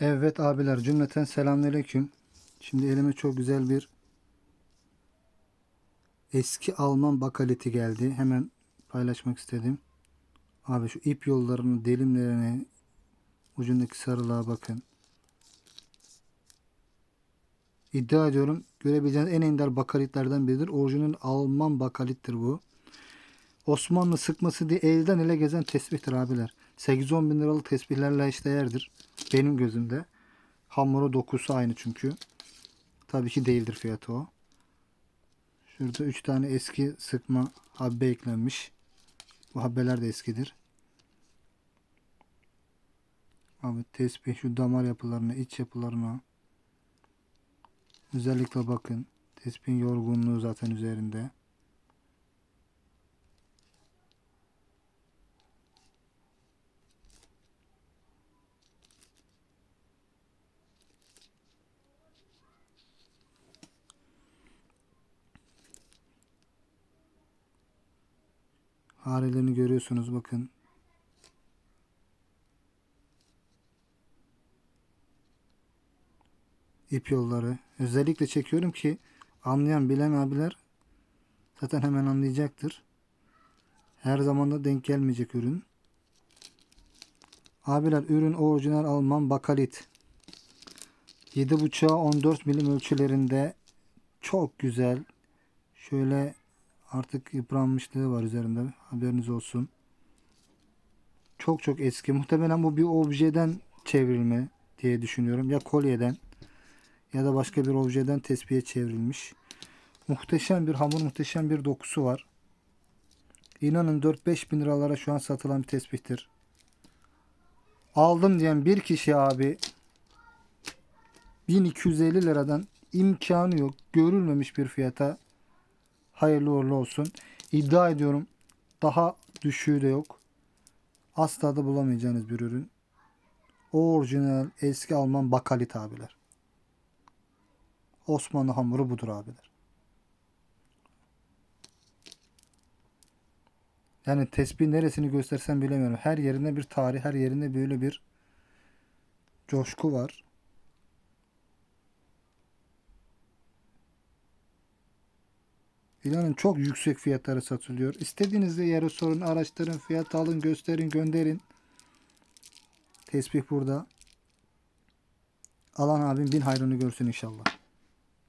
Evet abiler cümleten selamünaleyküm. Şimdi elime çok güzel bir eski Alman bakaleti geldi. Hemen paylaşmak istedim. Abi şu ip yollarını, delimlerine, ucundaki sarılığa bakın. İddia ediyorum görebileceğiniz en ender bakalitlerden biridir. Orijinal Alman bakalittir bu. Osmanlı sıkması diye elden ele gezen tesbihtir abiler. 8-10 bin liralık tesbihlerle eşdeğerdir. Benim gözümde. Hamuru dokusu aynı çünkü. Tabii ki değildir fiyatı o. Şurada 3 tane eski sıkma habbe eklenmiş. Bu habbeler de eskidir. Abi tesbih şu damar yapılarına, iç yapılarına özellikle bakın. Tespihin yorgunluğu zaten üzerinde. Harelerini görüyorsunuz bakın. İp yolları. Özellikle çekiyorum ki anlayan bilen abiler zaten hemen anlayacaktır. Her zaman da denk gelmeyecek ürün. Abiler ürün orijinal Alman bakalit. 7.5'a 14 milim ölçülerinde çok güzel. Şöyle artık yıpranmışlığı var üzerinde. Haberiniz olsun. Çok çok eski. Muhtemelen bu bir objeden çevrilme diye düşünüyorum. Ya kolyeden ya da başka bir objeden tespihe çevrilmiş. Muhteşem bir hamur, muhteşem bir dokusu var. İnanın 4-5 bin liralara şu an satılan bir tespihtir. Aldım diyen bir kişi abi 1250 liradan imkanı yok. Görülmemiş bir fiyata hayırlı uğurlu olsun. İddia ediyorum daha düşüğü de yok. Asla da bulamayacağınız bir ürün. Orijinal eski Alman bakalit abiler. Osmanlı hamuru budur abiler. Yani tesbih neresini göstersem bilemiyorum. Her yerinde bir tarih, her yerinde böyle bir coşku var. İnanın çok yüksek fiyatlara satılıyor. İstediğinizde yere sorun, araştırın, fiyat alın, gösterin, gönderin. Tesbih burada. Alan abim bin hayrını görsün inşallah.